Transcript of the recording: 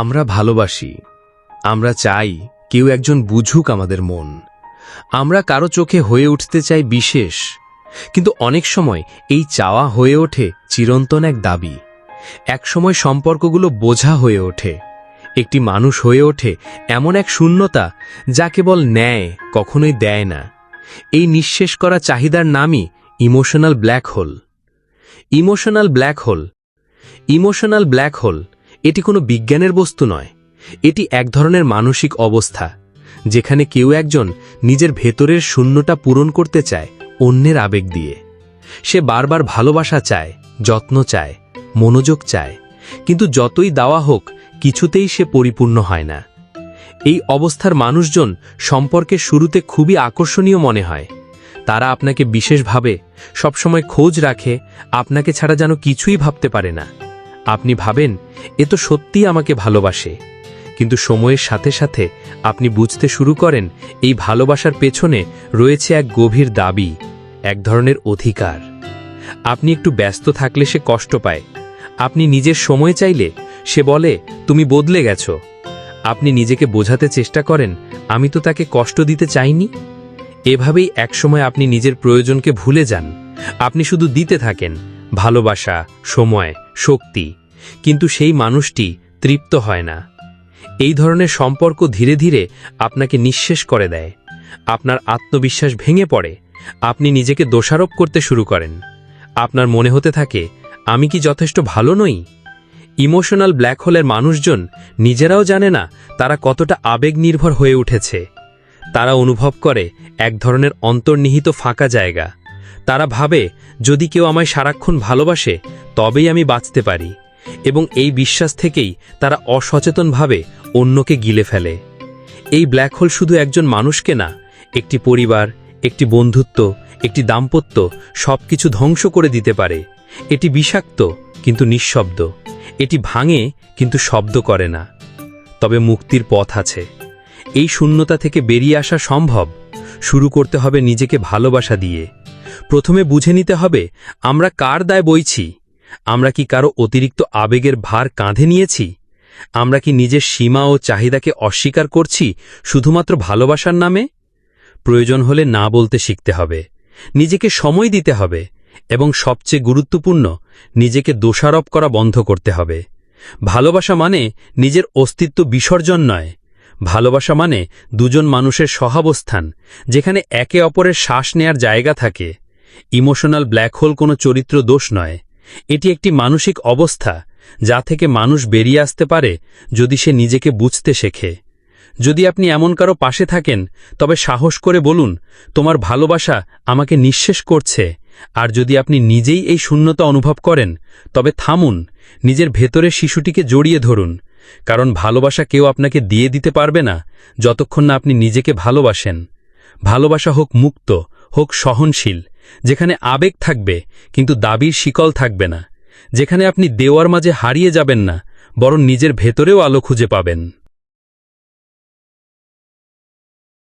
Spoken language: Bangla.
আমরা ভালোবাসি, আমরা চাই কেউ একজন বুঝুক আমাদের মন। আমরা কারও চোখে হয়ে উঠতে চাই বিশেষ, কিন্তু অনেক সময় এই চাওয়া হয়ে ওঠে চিরন্তন এক দাবি। একসময় সম্পর্কগুলো বোঝা হয়ে ওঠে, একটি মানুষ হয়ে ওঠে এমন এক শূন্যতা যা কেবল ন্যায় কখনোই দেয় না। এই নিঃশেষ করা চাহিদার নামই emotional black hole. Emotional black hole, emotional black hole এটি কোনো বিজ্ঞানের বস্তু নয়। এটি এক ধরনের মানসিক অবস্থা, যেখানে কেউ একজন নিজের ভেতরের শূন্যটা পূরণ করতে চায় অন্যের আবেগ দিয়ে। সে বারবার ভালোবাসা চায়, যত্ন চায়, মনোযোগ চায়, কিন্তু যতই দেওয়া হোক, কিছুতেই সে পরিপূর্ণ হয় না। এই অবস্থার মানুষজন সম্পর্কের শুরুতে খুবই আকর্ষণীয় মনে হয়। তারা আপনাকে বিশেষভাবে সবসময় খোঁজ রাখে, আপনাকে ছাড়া যেন কিছুই ভাবতে পারে না। আপনি ভাবেন, এ তো সত্যিই আমাকে ভালোবাসে। কিন্তু সময়ের সাথে সাথে আপনি বুঝতে শুরু করেন, এই ভালোবাসার পেছনে রয়েছে এক গভীর দাবি, এক ধরনের অধিকার। আপনি একটু ব্যস্ত থাকলে সে কষ্ট পায়। আপনি নিজের সময় চাইলে সে বলে, তুমি বদলে গেছ। আপনি নিজেকে বোঝাতে চেষ্টা করেন, আমি তো তাকে কষ্ট দিতে চাইনি? এভাবেই একসময় আপনি নিজের প্রয়োজনকে ভুলে যান। আপনি শুধু দিতে থাকেন। ভালোবাসা, সময়, শক্তি। কিন্তু সেই মানুষটি তৃপ্ত হয় না। এই ধরনের সম্পর্ক ধীরে ধীরে আপনাকে নিঃশেষ করে দেয়। আপনার আত্মবিশ্বাস ভেঙে পড়ে। আপনি নিজেকে দোষারোপ করতে শুরু করেন। আপনার মনে হতে থাকে, আমি কি যথেষ্ট ভালো নই? ইমোশনাল ব্ল্যাক হোলের মানুষজন নিজেরাও জানে না তারা কতটা আবেগ নির্ভর হয়ে উঠেছে। তারা অনুভব করে এক ধরনের অন্তর্নিহিত ফাঁকা জায়গা। তারা ভাবে, যদি কেউ আমায় সারাক্ষণ ভালোবাসে, তবেই আমি বাঁচতে পারি। এবং এই বিশ্বাস থেকেই তারা অসচেতনভাবে অন্যকে গিলে ফেলে। এই ব্ল্যাক হোল শুধু একজন মানুষকে না, একটি পরিবার, একটি বন্ধুত্ব, একটি দাম্পত্য সবকিছু ধ্বংস করে দিতে পারে। এটি বিষাক্ত, কিন্তু নিঃশব্দ। এটি ভাঙে, কিন্তু শব্দ করে না। তবে মুক্তির পথ আছে। এই শূন্যতা থেকে বেরিয়ে আসা সম্ভব। শুরু করতে হবে নিজেকে ভালোবাসা দিয়ে। প্রথমে বুঝে নিতে হবে, আমরা কার দায় বইছি? আমরা কি কারও অতিরিক্ত আবেগের ভার কাঁধে নিয়েছি? আমরা কি নিজের সীমা ও চাহিদাকে অস্বীকার করছি শুধুমাত্র ভালোবাসার নামে? প্রয়োজন হলে না বলতে শিখতে হবে, নিজেকে সময় দিতে হবে এবং সবচেয়ে গুরুত্বপূর্ণ, নিজেকে দোষারোপ করা বন্ধ করতে হবে। ভালোবাসা মানে নিজের অস্তিত্ব বিসর্জন নয়। ভালোবাসা মানে দুজন মানুষের সহাবস্থান যেখানে একে অপরের শ্বাস নেয়ার জায়গা থাকে। ইমোশনাল ব্ল্যাক হোল কোনো চরিত্র দোষ নয়। এটি একটি মানসিক অবস্থা যা থেকে মানুষ বেরিয়ে আসতে পারে যদি সে নিজেকে বুঝতে শেখে। যদি আপনি এমন কারও পাশে থাকেন, তবে সাহস করে বলুন, তোমার ভালোবাসা আমাকে নিঃশেষ করছে। আর যদি আপনি নিজেই এই শূন্যতা অনুভব করেন, তবে থামুন, নিজের ভেতরে শিশুটিকে জড়িয়ে ধরুন। কারণ ভালোবাসা কেউ আপনাকে দিয়ে দিতে পারবে না যতক্ষণ না আপনি নিজেকে ভালোবাসেন। ভালোবাসা হোক মুক্ত, হোক সহনশীল যেখানে আবেগ থাকবে, কিন্তু দাবির শিকল থাকবে না। যেখানে আপনি দেওয়ার মাঝে হারিয়ে যাবেন না, বরং নিজের ভেতরেও আলো খুঁজে পাবেন।